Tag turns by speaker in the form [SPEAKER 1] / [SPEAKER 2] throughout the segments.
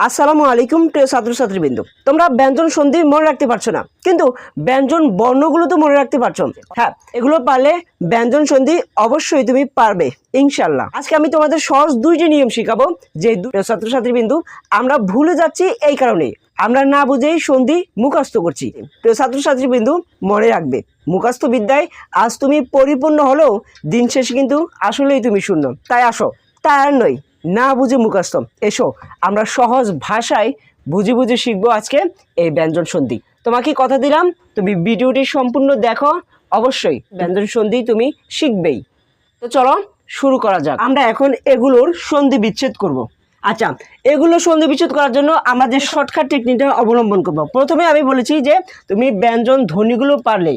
[SPEAKER 1] আসসালামু আলাইকুম, প্রিয় ছাত্রছাত্রীবৃন্দ। তোমরা ব্যঞ্জন সন্ধি মনে রাখতে পারছ না, কিন্তু ব্যঞ্জন বর্ণগুলো তো মনে রাখতে পারছ। হ্যাঁ এগুলো পারলে ব্যঞ্জন সন্ধি অবশ্যই তুমি পারবে ইনশাল্লাহ আজকে আমি তোমাদের সহজ দুইটি নিয়ম শিখাবো, যে ছাত্রছাত্রীবৃন্দু, আমরা ভুলে যাচ্ছি এই কারণেই আমরা না বুঝেই সন্ধি মুখস্থ করছি। প্রিয় ছাত্রছাত্রীবৃন্দু, মনে রাখবে, মুখস্থ বিদ্যায় আজ তুমি পরিপূর্ণ হলেও দিন শেষে কিন্তু আসলেই তুমি শূন্য। তাই আসো, তাই আর নয়। না বুঝে মুখস্থ এসো আমরা সহজ ভাষায় বুঝে বুঝে শিখব আজকে এই ব্যঞ্জন সন্ধি। তোমাকে কথা দিলাম তুমি ভিডিওটি সম্পূর্ণ দেখো অবশ্যই ব্যঞ্জন সন্ধি তুমি শিখবেই। তো চলো শুরু করা যাক। আমরা এখন এগুলোর সন্ধি বিচ্ছেদ করব। আচ্ছা এগুলো সন্ধি বিচ্ছেদ করার জন্য আমরা যে শর্টকাট টেকনিকটা অবলম্বন করব। প্রথমে আমি বলেছি যে তুমি ব্যঞ্জন ধ্বনিগুলো পারলে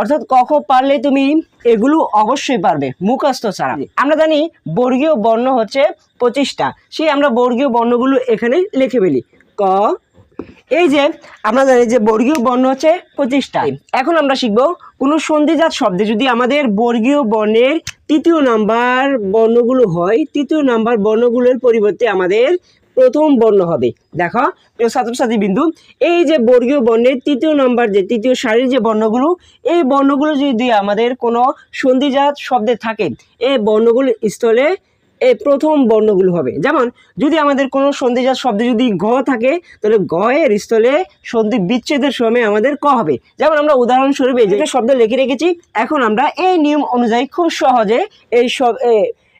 [SPEAKER 1] অর্থাৎ কখ পারলে তুমি এগুলো অবশ্যই পারবে, মুখস্থ ছাড়া। আমরা জানি বর্গীয় বর্ণ হচ্ছে পঁচিশটা, সেই আমরা বর্গীয় বর্ণগুলো এখানে লিখে ফেলি। ক, এই যে আমরা জানি যে বর্গীয় বর্ণ হচ্ছে পঁচিশটা। এখন আমরা শিখব কোনো সন্ধিজাত শব্দে যদি আমাদের বর্গীয় বর্ণের তৃতীয় নাম্বার বর্ণগুলো হয়, তৃতীয় নাম্বার বর্ণগুলোর পরিবর্তে আমাদের প্রথম বর্ণ হবে। দেখো, প্রিয় ছাত্রছাত্রী বিন্দু এই যে বর্গীয় বর্ণের তৃতীয় নাম্বার যে তৃতীয় সারির যে বর্ণগুলো, এই বর্ণগুলো যদি আমাদের কোনো সন্ধিজাত শব্দে থাকে, এই বর্ণগুলোর স্থলে এই প্রথম বর্ণগুলো হবে। যেমন, যদি আমাদের কোনো সন্ধিজাত শব্দে যদি গ থাকে, তাহলে গ এর স্থলে সন্ধি বিচ্ছেদের সময় আমাদের ক হবে। যেমন, আমরা উদাহরণস্বরূপ এই যে শব্দ লিখে রেখেছি, এখন আমরা এই নিয়ম অনুযায়ী খুব সহজে এই সব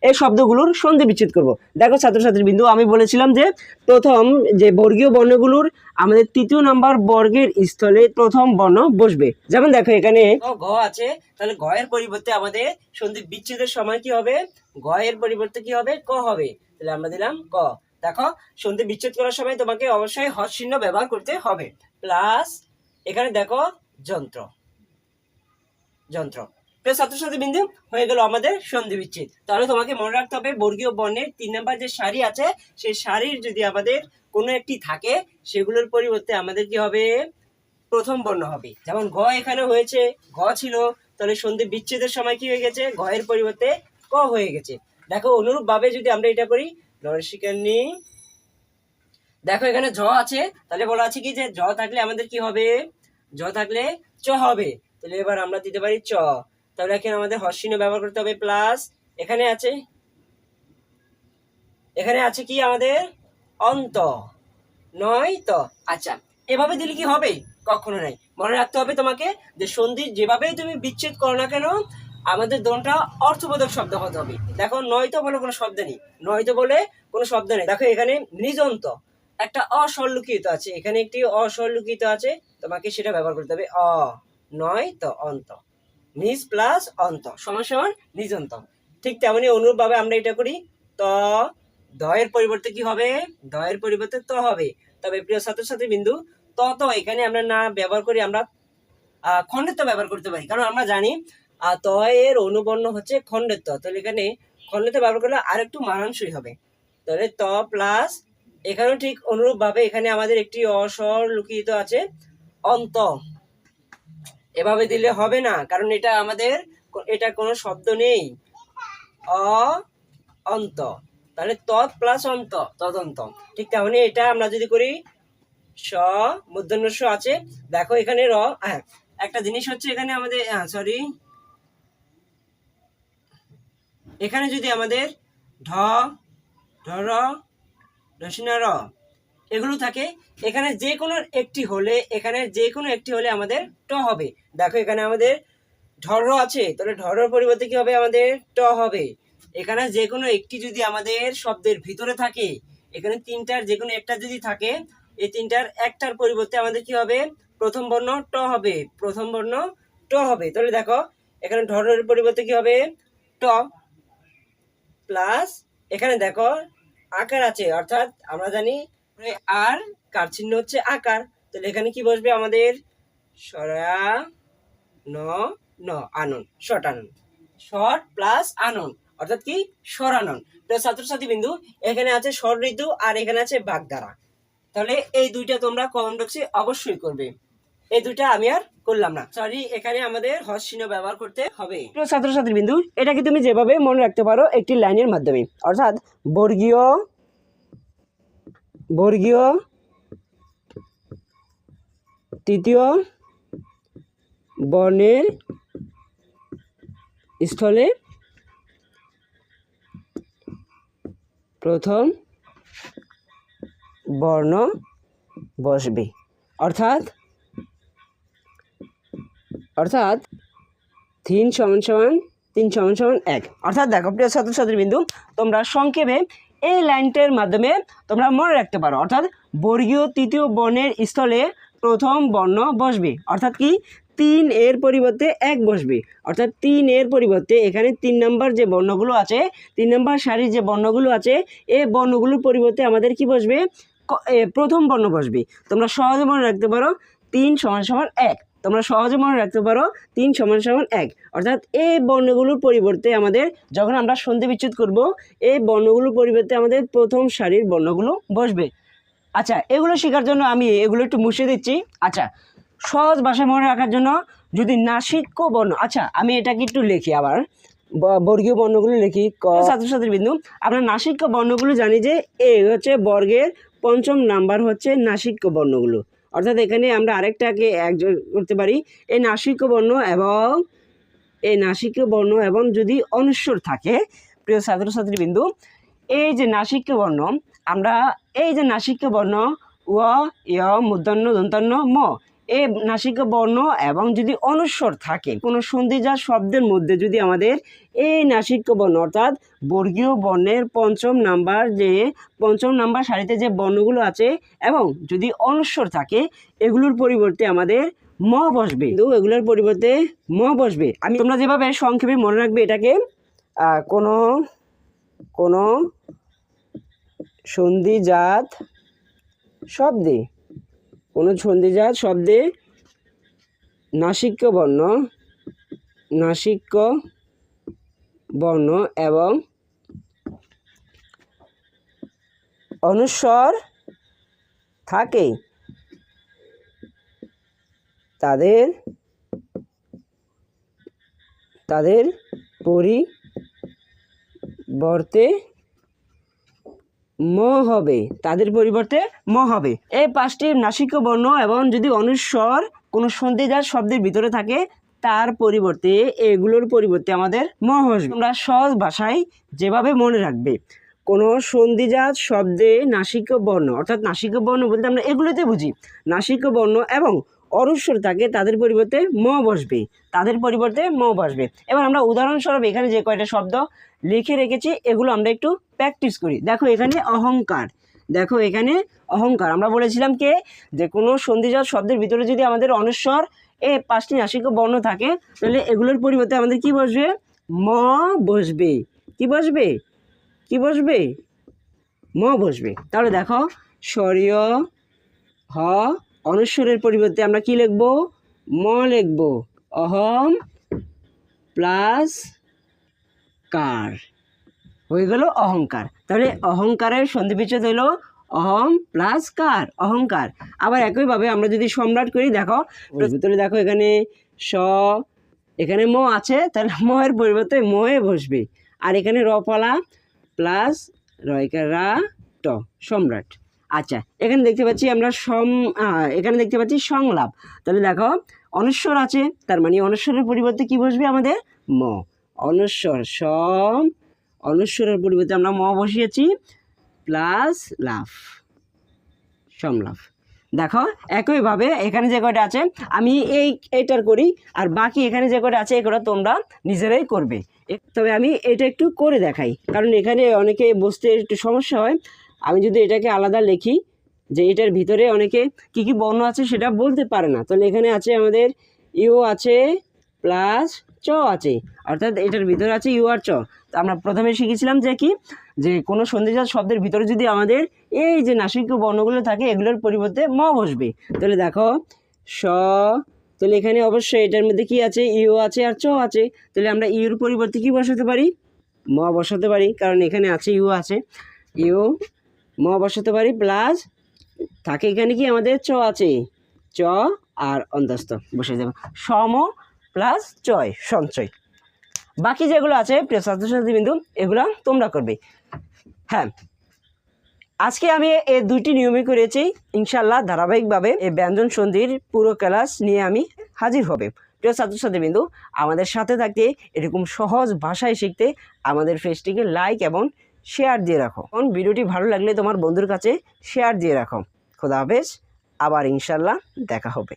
[SPEAKER 1] এই শব্দগুলোর সন্ধি বিচ্ছেদ করব। দেখো, ছাত্রছাত্রী বিন্দু, আমি বলেছিলাম যে প্রথম যে বর্গীয় বর্ণগুলোর আমাদের তৃতীয় নাম্বার বর্গের স্থলে প্রথম বর্ণ বসবে। যেমন, দেখো এখানে গ আছে, তাহলে এর পরিবর্তে আমাদের সন্ধি বিচ্ছেদের সময় কি হবে? গ এর পরিবর্তে কি হবে? ক হবে। তাহলে আমরা দিলাম ক। দেখো, সন্ধি বিচ্ছেদ করার সময় তোমাকে অবশ্যই চিহ্ন ব্যবহার করতে হবে। প্লাস, এখানে দেখো, যন্ত্র। যন্ত্র। প্রিয় ছাত্রছাত্রী বিন্দু হয়ে গেল আমাদের সন্ধি বিচ্ছেদ। তাহলে তোমাকে মনে রাখতে হবে, বর্গীয় বর্ণের তিন নাম্বার যে সারি আছে, সেই সারির যদি আমাদের কোনো একটি থাকে, সেগুলোর পরিবর্তে আমাদের কি হবে? প্রথম বর্ণ হবে। যেমন ঘ এখানে হয়েছে ঘ ছিল। তাহলে সন্ধি বিচ্ছেদের সময় কি হয়ে গেছে? ঘ এর পরিবর্তে ক হয়ে গেছে। দেখো অনুরূপ ভাবে যদি আমরা এটা করি নরসিকান্নি দেখো, এখানে জ আছে। তাহলে বলা আছে কি যে জ থাকলে আমাদের কি হবে? জ থাকলে চ হবে। তাহলে এবার আমরা দিতে পারি চ। তাহলে এখানে আমাদের হর্ষিণ ব্যবহার করতে হবে প্লাস, এখানে আছে? এখানে আছে কি আমাদের? অন্ত। নয় তো? আচ্ছা এভাবে দিলে কি হবে? কখনো নাই। মনে রাখতে হবে তোমাকে যে সন্ধি যেভাবেই তুমি বিচ্ছেদ করো না কেন আমাদের দোনটা অর্থবোধক শব্দ হতে হবে। দেখো নয়তো বলে কোনো শব্দ নেই। নয়তো বলে কোনো শব্দ নেই। দেখো এখানে নিজন্ত একটা অসল্লুকিত আছে। এখানে একটি অসল্লুকিত আছে। তোমাকে সেটা ব্যবহার করতে হবে। অ নয় তো অন্ত। নিজ প্লাস অন্ত। সমান সমান নিজন্ত। ঠিক তেমনি অনুরূপভাবে আমরা এটা করি। ত দয়ের পরিবর্তে কি হবে? দয়ের পরিবর্তে ত হবে। তবে প্রিয় ছাত্রছাত্রী বিন্দু ত তো এখানে আমরা না ব্যবহার করি আমরা আহ, খণ্ডের ব্যবহার করতে পারি। কারণ আমরা জানি আহ, ত এর অনুবর্ণ হচ্ছে খণ্ডের তাহলে এখানে খণ্ডের ব্যবহার করলে আরেকটু মানানসই হবে। তাহলে ত প্লাস এখানেও ঠিক অনুরূপভাবে এখানে আমাদের একটি অস্বর লুকিত আছে অন্ত। এভাবে দিলে হবে না কারণ এটা আমাদের এটা কোনো শব্দ নেই। অ অন্ত। তাহলে তৎ প্লাস অন্ত তদন্ত। ঠিক তেমনি এটা আমরা যদি করি স মূর্ধন্য স আছে। দেখো এখানে র হ্যাঁ একটা জিনিস হচ্ছে এখানে আমাদের হ্যাঁ সরি এখানে যদি আমাদের ঢ ঢর রসিনা র এগুলো থাকে, এখানে যে কোনো একটি হলে, এখানে যে কোনো একটি হলে আমাদের ট হবে। দেখো এখানে আমাদের ঢর আছে, তাহলে ঢরের পরিবর্তে কি হবে? আমাদের ট হবে। এখানে যে কোনো একটি যদি আমাদের শব্দের ভিতরে থাকে, এখানে তিনটার যে কোনো একটা যদি থাকে, এই তিনটার একটার পরিবর্তে আমাদের কি হবে? প্রথম বর্ণ ট হবে, প্রথম বর্ণ ট হবে। তাহলে দেখো, এখানে ঢরের পরিবর্তে কি হবে? ট। প্লাস এখানে দেখো আকার আছে, অর্থাৎ আমরা জানি আর, কার চিহ্ন হচ্ছে আকার। তাহলে এখানে কি বসবে আমাদের? সরা, ন ন, আনন শর্ট আনন। শর্ট প্লাস আনন, অর্থাৎ কি? সরানন তো ছাত্রছাত্রী বিন্দু, এখানে আছে স্বর ঋতু আর এখানে আছে বাগধারা। তাহলে এই দুইটা তোমরা কমন বক্সে অবশ্যই করবে। এই দুইটা আমি আর করলাম না। সরি এখানে আমাদের হস চিহ্ন ব্যবহার করতে হবে। ছাত্রছাত্রী বিন্দু এটাকে তুমি যেভাবে মনে রাখতে পারো একটি লাইনের মাধ্যমে। অর্থাৎ বর্গীয় বর্গীয়, তৃতীয় বর্ণের স্থলে প্রথম বর্ণ বসবে। অর্থাৎ অর্থাৎ তিন সমান সমান তিন সমান সমান এক। অর্থাৎ দেখো, প্রিয় ছাত্রছাত্রী বিন্দু তোমরা সংক্ষেপে এই লাইনটার মাধ্যমে তোমরা মনে রাখতে পারো। অর্থাৎ বর্গীয় তৃতীয় বর্ণের স্থলে প্রথম বর্ণ বসবে। অর্থাৎ কি? তিন এর পরিবর্তে এক বসবে। অর্থাৎ তিন এর পরিবর্তে এখানে তিন নাম্বার যে বর্ণগুলো আছে, তিন নাম্বার সারির যে বর্ণগুলো আছে এই বর্ণগুলোর পরিবর্তে আমাদের কি বসবে? প্রথম বর্ণ বসবে। তোমরা সহজে মনে রাখতে পারো, তিন সমান সমান এক। তোমরা সহজে মনে রাখতে পারো, তিন সমান সমান এক। অর্থাৎ এই বর্ণগুলোর পরিবর্তে আমাদের যখন আমরা সন্ধি বিচ্ছেদ করব, এই বর্ণগুলোর পরিবর্তে আমাদের প্রথম সারির বর্ণগুলো বসবে। আচ্ছা এগুলো শেখার জন্য আমি এগুলো একটু মুছে দিচ্ছি। আচ্ছা সহজ ভাষায় মনে রাখার জন্য যদি নাসিক্য বর্ণ আচ্ছা আমি এটাকে একটু লিখি আবার। বর্গীয় বর্ণগুলো লিখি, ক। ছাত্রছাত্রী বিন্দু, আমরা নাসিক্য বর্ণগুলো জানি যে এ হচ্ছে বর্গের পঞ্চম নাম্বার হচ্ছে নাসিক্য বর্ণগুলো। অর্থাৎ এখানে আমরা আরেকটাকে একজন করতে পারি। এই নাসিক বর্ণ এবং এই নাসিক বর্ণ এবং যদি অনুস্বর থাকে, প্রিয় ছাত্রছাত্রী বিন্দু এই যে নাসিক বর্ণ, আমরা এই যে নাসিক বর্ণ, ও ইয় মূর্ধন্য দন্তন্ন ম এই নাসিক্য বর্ণ এবং যদি অনুস্বর থাকে, কোনো সন্ধিজাত শব্দের মধ্যে যদি আমাদের এই নাসিক্য বর্ণ, অর্থাৎ বর্গীয় বর্ণের পঞ্চম নাম্বার যে, পঞ্চম নাম্বার সারিতে যে বর্ণগুলো আছে এবং যদি অনুস্বর থাকে, এগুলোর পরিবর্তে আমাদের ম বসবে। কিন্তু এগুলোর পরিবর্তে ম বসবে। আমি তোমরা যেভাবে সংক্ষেপে মনে রাখবে এটাকে কোনো কোনো সন্ধিজাত শব্দে কোনো সন্ধিজাত শব্দে নাসিক্য বর্ণ নাসিক্য বর্ণ এবং অনুস্বর থাকে। তাদের তাদের পরিবর্তে ম হবে, তাদের পরিবর্তে ম হবে। এই পাঁচটি নাসিক্য বর্ণ এবং যদি অনুস্বর কোনো সন্ধিজাত শব্দের ভিতরে থাকে, তার পরিবর্তে এগুলোর পরিবর্তে আমাদের ম বসবে তোমরা সহজ ভাষায় যেভাবে মনে রাখবে, কোনো সন্ধিজাত শব্দে নাসিক্য বর্ণ, অর্থাৎ নাসিক্য বর্ণ বলতে আমরা এগুলোতে বুঝি। নাসিক্য বর্ণ এবং অনুস্বর থাকে, তাদের পরিবর্তে ম বসবে, তাদের পরিবর্তে ম বসবে। এবার আমরা উদাহরণস্বরূপ এখানে যে কয়টা শব্দ লিখে রেখেছি, এগুলো আমরা একটু প্র্যাকটিস করি। দেখো এখানে অহংকার। দেখো এখানে অহংকার। আমরা বলেছিলাম কে? যে কোনো সন্ধিজাত শব্দের ভিতরে যদি আমাদের অনুস্বর এ পাঁচটি নাসিক বর্ণ থাকে, তাহলে এগুলোর পরিবর্তে আমাদের কি বসবে? ম বসবে। কি বসবে? কি বসবে? ম বসবে। তাহলে দেখো, স্বরীয় হ অনস্বরের পরিবর্তে আমরা কি লিখব? ম লিখব। অহম প্লাস কার হয়ে গেল অহংকার। তাহলে অহংকারের সন্ধি বিচ্ছেদ হলো অহম প্লাস কার? অহংকার। আবার একইভাবে আমরা যদি সম্রাট করি দেখো ভিতরে দেখো এখানে স এখানে ম আছে তাহলে ম এর পরিবর্তে ময়ে বসবে। আর এখানে রফলা প্লাস রা ট সম্রাট। আচ্ছা এখানে দেখতে পাচ্ছি আমরা সম এখানে দেখতে পাচ্ছি সংলাপ। তাহলে দেখো অনস্বর আছে তার মানে অনস্বরের পরিবর্তে কি বসবে আমাদের? ম। অনস্বর সম অনুস্বরের পরিবর্তে আমরা ম বসিয়েছি, প্লাস লাফ সমলাফ দেখো, একইভাবে এখানে যে কয়টা আছে, আমি এই, এইটার করি, আর বাকি এখানে যে কয়টা আছে, এগুলো তোমরা নিজেরাই করবে। তবে আমি এটা একটু করে দেখাই, কারণ এখানে অনেকে বুঝতে একটু সমস্যা হয়। আমি যদি এটাকে আলাদা লিখি, যে এটার ভিতরে অনেকে কি কি বর্ণ আছে সেটা বলতে পারে না। তাহলে এখানে আছে আমাদের ইও আছে প্লাস চ আছে। অর্থাৎ এটার ভিতরে আছে ইউ আর চ। তো আমরা প্রথমে শিখেছিলাম যে কি? যে কোনো সন্ধিজাত শব্দের ভিতরে যদি আমাদের এই যে নাসিক্য বর্ণগুলো থাকে, এগুলোর পরিবর্তে ম বসবে। তাহলে দেখো, স, তাহলে এখানে অবশ্যই এটার মধ্যে কি আছে? ইউ আছে আর চ আছে। তাহলে আমরা ইউর পরিবর্তে কি বসাতে পারি? ম বসাতে পারি, কারণ এখানে আছে ইউ আছে। ইউ ম বসাতে পারি, প্লাস থাকে এখানে কি? আমাদের চ আছে। চ আর অন্তস্থ, বসে যাবে। সম প্লাস চয় সঞ্চয়। বাকি যেগুলো আছে, প্রিয় ছাত্রছাত্রী বিন্দু এগুলো তোমরা করবে। হ্যাঁ আজকে আমি এই দুইটি নিয়মই করেছি ইনশাল্লাহ ধারাবাহিকভাবে এই ব্যঞ্জন সন্ধির পুরো ক্লাস নিয়ে আমি হাজির হবে। প্রিয় ছাত্রছাত্রীবৃন্দু আমাদের সাথে থাকতে এরকম সহজ ভাষায় শিখতে আমাদের ফেসটিকে লাইক এবং শেয়ার দিয়ে রাখো। এবং ভিডিওটি ভালো লাগলে তোমার বন্ধুর কাছে শেয়ার দিয়ে রাখো। খোদা হাফেজ, আবার ইনশাল্লাহ দেখা হবে।